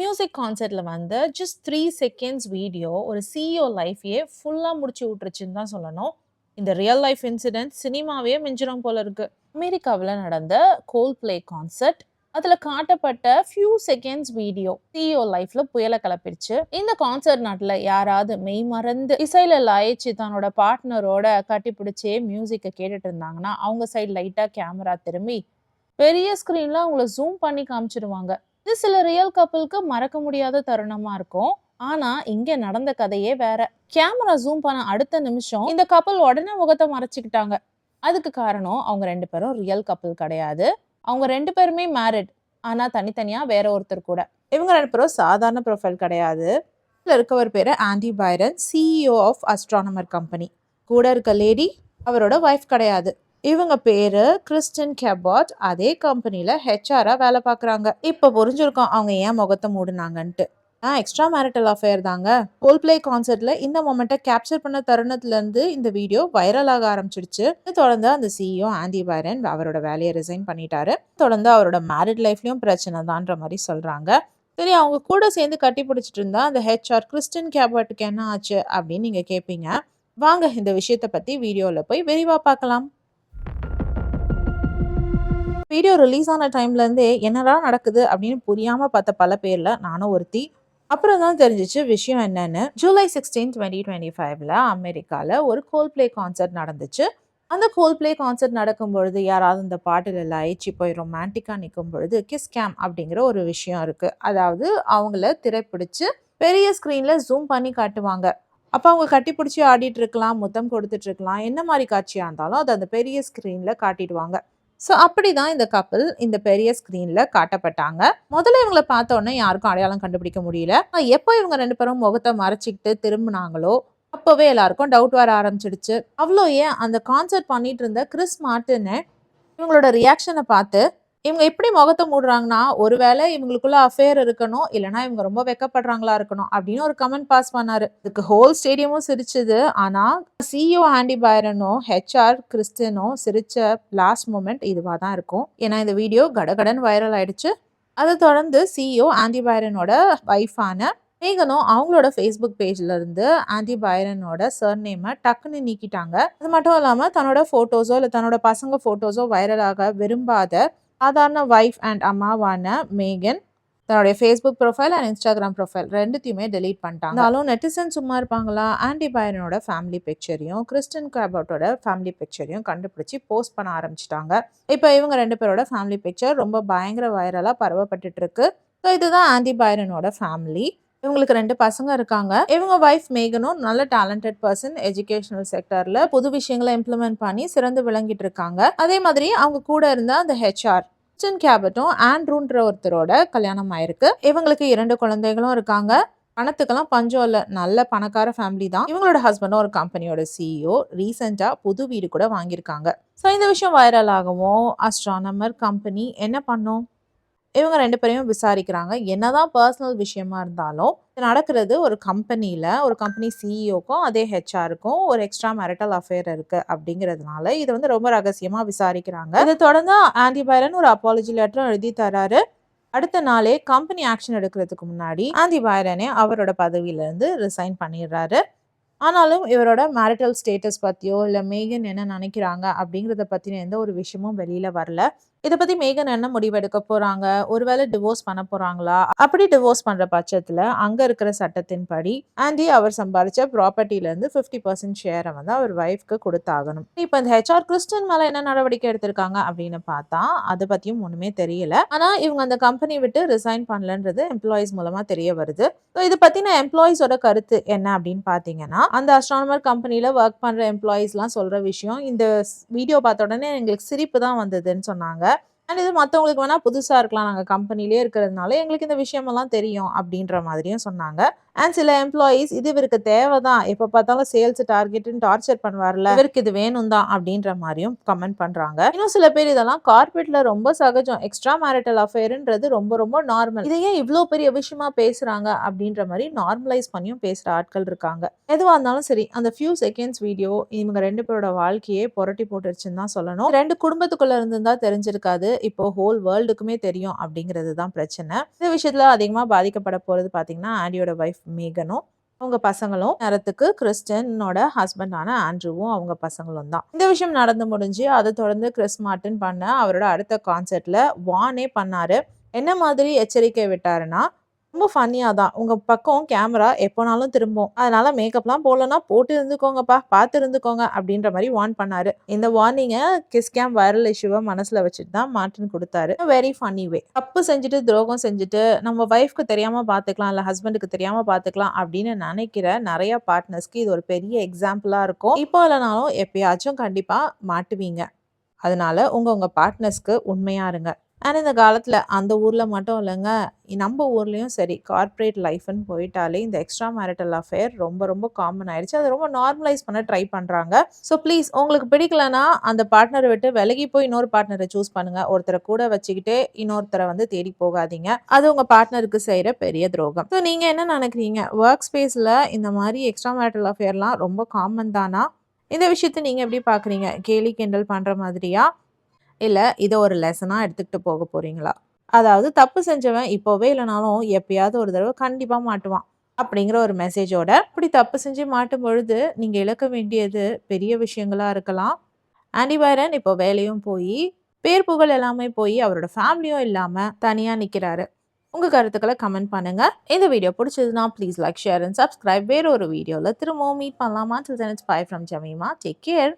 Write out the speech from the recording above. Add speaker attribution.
Speaker 1: Music கான்சர்ட்டில் வந்து just three seconds video ஒரு சிஇஓ லைஃபையே ஃபுல்லாக முடிச்சு விட்டுருச்சுன்னு தான் சொல்லணும். இந்த ரியல் லைஃப் இன்சிடென்ட் சினிமாவே மிஞ்சிடும் போல இருக்கு. அமெரிக்காவில் நடந்த கோல் பிளே கான்சர்ட் அதில் காட்டப்பட்ட ஃபியூ செகண்ட்ஸ் வீடியோ சிஇஓ லைஃப்ல புயலை கிளப்பிடுச்சு இந்த கான்சர்ட் நாட்டில் யாராவது மெய் மறந்து இசையில் லாயிச்சு தன்னோட பார்ட்னரோட கட்டி பிடிச்சே மியூசிக்கை கேட்டுட்டு இருந்தாங்கன்னா அவங்க சைடு லைட்டாக கேமரா திரும்பி பெரிய ஸ்க்ரீனில் அவங்கள ஜூம் பண்ணி காமிச்சிருவாங்க. இது சில ரியல் கப்பலுக்கு மறக்க முடியாத தருணமா இருக்கும். ஆனா இங்க நடந்த கதையே வேற. கேமரா ஜூம் பண்ண அடுத்த நிமிஷம் இந்த கப்பல் உடனே முகத்தை மறைச்சிக்கிட்டாங்க. அதுக்கு காரணம் அவங்க ரெண்டு பேரும் ரியல் கப்பல் கிடையாது. அவங்க ரெண்டு பேருமே மேரிட் ஆனா தனித்தனியா வேற ஒருத்தர் கூட. இவங்க ரெண்டு பேரும் சாதாரண ப்ரொஃபைல் கிடையாது. இருக்கவர் பேரு Andy Byron CEO of Astronomer company கூட இருக்க லேடி அவரோட ஒய்ஃப் கிடையாது. இவங்க பேரு கிறிஸ்டன் கெபாட். அதே கம்பெனியில் ஹெச்ஆராக வேலை பார்க்குறாங்க இப்போ புரிஞ்சிருக்கோம் அவங்க ஏன் முகத்தை மூடினாங்கன்ட்டு. ஆ எக்ஸ்ட்ரா மேரிட்டல் அஃபேர் தாங்க. கோல் பிளே கான்சர்ட்ல இந்த மொமெண்ட்டை கேப்சர் பண்ண தருணத்துலேருந்து இந்த வீடியோ வைரல் ஆக ஆரம்பிச்சிடுச்சு. தொடர்ந்து அந்த சிஇஓ ஆண்டி பைரன் அவரோட வேலையை ரிசைன் பண்ணிட்டாரு. தொடர்ந்து அவரோட மேரிட் லைஃப்லயும் பிரச்சனை தான்ற மாதிரி சொல்றாங்க. சரி அவங்க கூட சேர்ந்து கட்டி பிடிச்சிட்டு இருந்தா அந்த ஹெச்ஆர் கிறிஸ்டன் கேபர்ட்டுக்கு என்ன ஆச்சு அப்படின்னு நீங்க கேட்பீங்க வாங்க இந்த விஷயத்தை பத்தி வீடியோவில் போய் விரிவாக பார்க்கலாம். வீடியோ ரிலீஸ் ஆன டைம்லேருந்தே என்னடா நடக்குது அப்படின்னு புரியாமல் பார்த்த பல பேரில் நானும் ஒருத்தி. அப்புறம் தான் தெரிஞ்சிச்சு விஷயம் என்னன்னு. ஜூலை சிக்ஸ்டீன் டுவெண்ட்டி டுவெண்ட்டி ஃபைவ்ல அமெரிக்காவில் ஒரு கோல் பிளே கான்சர்ட் நடந்துச்சு. அந்த கோல் பிளே கான்சர்ட் நடக்கும் பொழுது யாராவது இந்த பாட்டில் லயிச்சு போய் ரொமான்டிக்காக நிற்கும் பொழுது கிஸ் கேம் அப்படிங்கிற ஒரு விஷயம் இருக்குது அதாவது அவங்கள திரைப்பிடிச்சு பெரிய ஸ்க்ரீனில் ஜூம் பண்ணி காட்டுவாங்க. அப்போ அவங்க கட்டி பிடிச்சி ஆடிட்டு இருக்கலாம் முத்தம் கொடுத்துட்டு இருக்கலாம் என்ன மாதிரி காட்சியாக இருந்தாலும் அது அந்த பெரிய ஸ்க்ரீனில் காட்டிடுவாங்க. ஸோ அப்படி தான் இந்த கப்பல் இந்த பெரிய ஸ்க்ரீனில் காட்டப்பட்டாங்க. முதல்ல இவங்கள பார்த்த உடனே யாருக்கும் அடையாளம் கண்டுபிடிக்க முடியல. எப்போ இவங்க ரெண்டு பேரும் முகத்தை மறைச்சிக்கிட்டு திரும்பினாங்களோ அப்போவே எல்லாருக்கும் டவுட் வர ஆரம்பிச்சிடுச்சு. அவ்வளோ ஏன் அந்த கான்சர்ட் பண்ணிட்டு இருந்த கிறிஸ் மார்ட்டின்னு இவங்களோட ரியாக்ஷனை பார்த்து இவங்க எப்படி முகத்தை மூடுறாங்கன்னா ஒருவேளை இவங்களுக்குள்ள அஃபேர் இருக்கணும் இல்லைன்னா இவங்க ரொம்ப வெக்கப்படுறாங்களா இருக்கணும் அப்படின்னு ஒரு கமெண்ட் பாஸ் பண்ணாரு. இதுக்கு ஹோல் ஸ்டேடியமும் சிரிச்சது. ஆனா சிஇஓ ஆண்டி பைரனும் ஹெச்ஆர் கிறிஸ்டினும் சிரிச்ச லாஸ்ட் மூமெண்ட் இதுவாக தான் இருக்கும். ஏன்னா இந்த வீடியோ கடகடன் வைரல் ஆயிடுச்சு. அதை தொடர்ந்து சிஇஓ ஆண்டி பைரனோட ஒய்ஃபான மேகனும் அவங்களோட ஃபேஸ்புக் பேஜ்ல இருந்து ஆண்டி பைரனோட சர்நேமை டக்குன்னு நீக்கிட்டாங்க. அது மட்டும் இல்லாமல் தன்னோட ஃபோட்டோஸோ இல்லை தன்னோட பசங்க ஃபோட்டோஸோ வைரலாக விரும்பாத சாதாரண ஒய்ஃப் அண்ட் அம்மாவான மேகன் தன்னுடைய Facebook profile and Instagram profile ரெண்டுத்தையுமே டெலீட் பண்ணிட்டாங்க. இருந்தாலும் நெட்டிசன் சும்மா இருப்பாங்களா? ஆண்டி பைரனோட ஃபேமிலி பிக்சரையும் கிறிஸ்டன் கேபர்ட்டோட ஃபேமிலி பிக்சரையும் கண்டுபிடிச்சி போஸ்ட் பண்ண ஆரம்பிச்சிட்டாங்க. இப்போ இவங்க ரெண்டு பேரோட ஃபேமிலி பிக்சர் ரொம்ப பயங்கர வைரலாக பரவப்பட்டுட்டு இருக்கு. ஸோ இதுதான் ஆண்டி பைரனோட ஃபேமிலி இவங்களுக்கு ரெண்டு பசங்க இருக்காங்க. இவங்க ஒய்ஃப் மேகனும் நல்ல டேலண்டட் பர்சன் எஜுகேஷனல் செக்டர்ல புது விஷயங்களை இம்ப்ளிமெண்ட் பண்ணி சிறந்து விளங்கிட்டு இருக்காங்க. அதே மாதிரி அவங்க கூட இருந்த அந்த ஹெச்ஆர் கிறிஸ்டன் கேபட்டும் ஆண்ட்ரூன்ற ஒருத்தரோட கல்யாணம் ஆயிருக்கு. இவங்களுக்கு இரண்டு குழந்தைகளும் இருக்காங்க. பணத்துக்கெல்லாம் பஞ்சம் இல்லை. நல்ல பணக்கார ஃபேமிலி தான். இவங்களோட ஹஸ்பண்டும் ஒரு கம்பெனியோட சிஇஓ ரீசெண்டாக புது வீடு கூட வாங்கியிருக்காங்க. ஸோ இந்த விஷயம் வைரல் ஆகவும் அஸ்ட்ரானமர் கம்பெனி என்ன பண்ணும்? இவங்க ரெண்டு பேரையும் விசாரிக்கிறாங்க. என்னதான் பர்சனல் விஷயமா இருந்தாலும் இது நடக்கிறது ஒரு கம்பெனியில் ஒரு கம்பெனி சிஇஓக்கும் அதே ஹெச்ஆருக்கும் ஒரு எக்ஸ்ட்ரா மேரிட்டல் அஃபேர் இருக்கு அப்படிங்கிறதுனால இது வந்து ரொம்ப ரகசியமா விசாரிக்கிறாங்க. இதை தொடர்ந்து ஆண்டி பைரன் ஒரு அப்பாலஜி லெட்டரும் எழுதி தராரு. அடுத்த நாளே கம்பெனி ஆக்ஷன் எடுக்கிறதுக்கு முன்னாடி ஆண்டி பைரனே அவரோட பதவியிலேருந்து ரிசைன் பண்ணிடுறாரு. ஆனாலும் இவரோட மேரிட்டல் ஸ்டேட்டஸ் பற்றியோ இல்லை மேகன் என்ன நினைக்கிறாங்க அப்படிங்கிறத பற்றின எந்த ஒரு விஷயமும் வெளியில் வரல. இதை பற்றி மேகன் என்ன முடிவெடுக்க போகிறாங்க ஒருவேளை டிவோர்ஸ் பண்ண போகிறாங்களா அப்படி டிவோர்ஸ் பண்ணுற பட்சத்தில் அங்கே இருக்கிற சட்டத்தின்படி ஆண்டி அவர் சம்பாதிச்ச ப்ராப்பர்ட்டிலேருந்து ஃபிஃப்டி பர்சன்ட் ஷேரை வந்து அவர் ஒய்ஃப்க்கு கொடுத்தாகணும். இப்போ இந்த ஹெச்ஆர் கிறிஸ்டன் மேலே என்ன நடவடிக்கை எடுத்திருக்காங்க அப்படின்னு பார்த்தா அதை பற்றியும் ஒன்றுமே தெரியல. ஆனால் இவங்க அந்த கம்பெனி விட்டு ரிசைன் பண்ணலன்றது எம்ப்ளாயிஸ் மூலமாக தெரிய வருது. ஸோ இது பத்தின எம்ப்ளாயிஸோட கருத்து என்ன அப்படின்னு பார்த்தீங்கன்னா அந்த அஸ்ட்ரானமர் கம்பெனியில் ஒர்க் பண்ணுற எம்ப்ளாயீஸ்லாம் சொல்கிற விஷயம் இந்த வீடியோ பார்த்த உடனே எங்களுக்கு சிரிப்பு தான் வந்ததுன்னு சொன்னாங்க. அண்ட் இது மற்றவங்களுக்கு வேணால் புதுசாக இருக்கலாம். நாங்கள் கம்பெனிலே இருக்கிறதுனால எங்களுக்கு இந்த விஷயமெல்லாம் தெரியும் அப்படின்ற மாதிரியும் சொன்னாங்க. அண்ட் சில எம்ப்ளாயீஸ் இது இவருக்கு தேவைதான். எப்போ பார்த்தாலும் சேல்ஸ் டார்கெட்னு டார்ச்சர் பண்ணுவார்ல. இவருக்கு இது வேணும் தான் அப்படின்ற மாதிரியும் கமெண்ட் பண்ணுறாங்க இன்னும் சில பேர் இதெல்லாம் கார்பெட்டில் ரொம்ப சகஜம். எக்ஸ்ட்ரா மேரிட்டல் அஃபேருன்றது ரொம்ப ரொம்ப நார்மல் இதை ஏன் இவ்வளோ பெரிய விஷயமா பேசுகிறாங்க அப்படின்ற மாதிரி நார்மலைஸ் பண்ணியும் பேசுகிற ஆட்கள் இருக்காங்க. எதுவாக இருந்தாலும் சரி அந்த ஃபியூ செகண்ட்ஸ் வீடியோ இவங்க ரெண்டு பேரோட வாழ்க்கையே புரட்டி போட்டுருச்சுன்னு தான் சொல்லணும். ரெண்டு குடும்பத்துக்குள்ள இருந்திருந்தா தெரிஞ்சிருக்காது. இப்போ ஹோல் வேர்ல்டுக்குமே தெரியும் அப்படிங்கிறது தான் பிரச்சனை. இந்த விஷயத்தில் அதிகமாக பாதிக்கப்பட போகிறது பார்த்தீங்கன்னா ஆண்டியோட வைஃப் மேகனும் அவங்க பசங்களும் நேரத்துக்கு கிறிஸ்டனோட ஹஸ்பண்டான ஆண்ட்ரூவும் அவங்க பசங்களும் தான். இந்த விஷயம் நடந்து முடிஞ்சு அதை தொடர்ந்து கிறிஸ் மார்ட்டின் பண்ண அவரோட அடுத்த கான்சர்ட்ல வானே பண்ணாரு. என்ன மாதிரி எச்சரிக்கை விட்டாருன்னா ரொம்ப ஃபன்னியாக தான். உங்கள் பக்கம் கேமரா எப்போனாலும் திரும்பும். அதனால் மேக்கப்லாம் போடலன்னா போட்டு இருந்துக்கோங்கப்பா பார்த்து இருந்துக்கோங்க அப்படின்ற மாதிரி வார்ன் பண்ணாரு. இந்த வார்னிங்கை கிஸ் கேம் வைரல் இஷ்யூவை மனசில் வச்சுட்டு தான் மார்ட்டின் கொடுத்தாரு. வெரி ஃபன்னி வே தப்பு செஞ்சுட்டு துரோகம் செஞ்சுட்டு நம்ம ஒய்ஃப்க்கு தெரியாமல் பார்த்துக்கலாம் இல்லை ஹஸ்பண்டுக்கு தெரியாமல் பார்த்துக்கலாம் அப்படின்னு நினைக்கிற நிறைய பார்ட்னர்ஸ்க்கு இது ஒரு பெரிய எக்ஸாம்பிளாக இருக்கும். இப்போ இல்லைனாலும் எப்பயாச்சும் கண்டிப்பாக மாட்டுவீங்க. அதனால உங்கள் உங்கள் பார்ட்னர்ஸ்க்கு உண்மையாக இருங்க. ஆனால் இந்த காலத்தில் அந்த ஊரில் மட்டும் இல்லைங்க. நம்ம ஊர்லேயும் சரி கார்ப்பரேட் லைஃப்னு போயிட்டாலே இந்த எக்ஸ்ட்ரா மேரிட்டல் அஃபேர் ரொம்ப ரொம்ப காமன் ஆயிடுச்சு. அதை ரொம்ப நார்மலைஸ் பண்ண ட்ரை பண்ணுறாங்க ஸோ ப்ளீஸ் உங்களுக்கு பிடிக்கலனா அந்த பார்ட்னரை விட்டு விலகி போய் இன்னொரு பார்ட்னரை சூஸ் பண்ணுங்க. ஒருத்தரை கூட வச்சுக்கிட்டு இன்னொருத்தரை வந்து தேடி போகாதீங்க. அது உங்கள் பார்ட்னருக்கு செய்கிற பெரிய துரோகம். ஸோ நீங்கள் என்ன நினைக்கிறீங்க? ஒர்க் ஸ்பேஸில் இந்த மாதிரி எக்ஸ்ட்ரா மேரிட்டல் அஃபேர்லாம் ரொம்ப காமன் தானா? இந்த விஷயத்தை நீங்கள் எப்படி பார்க்குறீங்க கேலி கிண்டல் பண்ணுற மாதிரியா? இல்லை இதை ஒரு லெசனாக எடுத்துக்கிட்டு போக போகிறீங்களா அதாவது தப்பு செஞ்சவன் இப்போவே இல்லைனாலும் எப்பயாவது ஒரு தடவை கண்டிப்பாக மாட்டுவான் அப்படிங்கிற ஒரு மெசேஜோட இப்படி தப்பு செஞ்சு மாட்டும் பொழுது நீங்கள் இழக்க வேண்டியது பெரிய விஷயங்களாக இருக்கலாம். ஆண்டிபைரன் இப்போ வேலையும் போய் பேர் புகழ் எல்லாமே போய் அவரோட ஃபேமிலியும் இல்லாமல் தனியாக நிற்கிறாரு உங்கள் கருத்துக்களை கமெண்ட் பண்ணுங்கள் இந்த வீடியோ பிடிச்சதுன்னா please like share and subscribe. வேறு ஒரு வீடியோவில் திரும்பவும் மீட் பண்ணலாமா? Till then it's bye from Jemima take care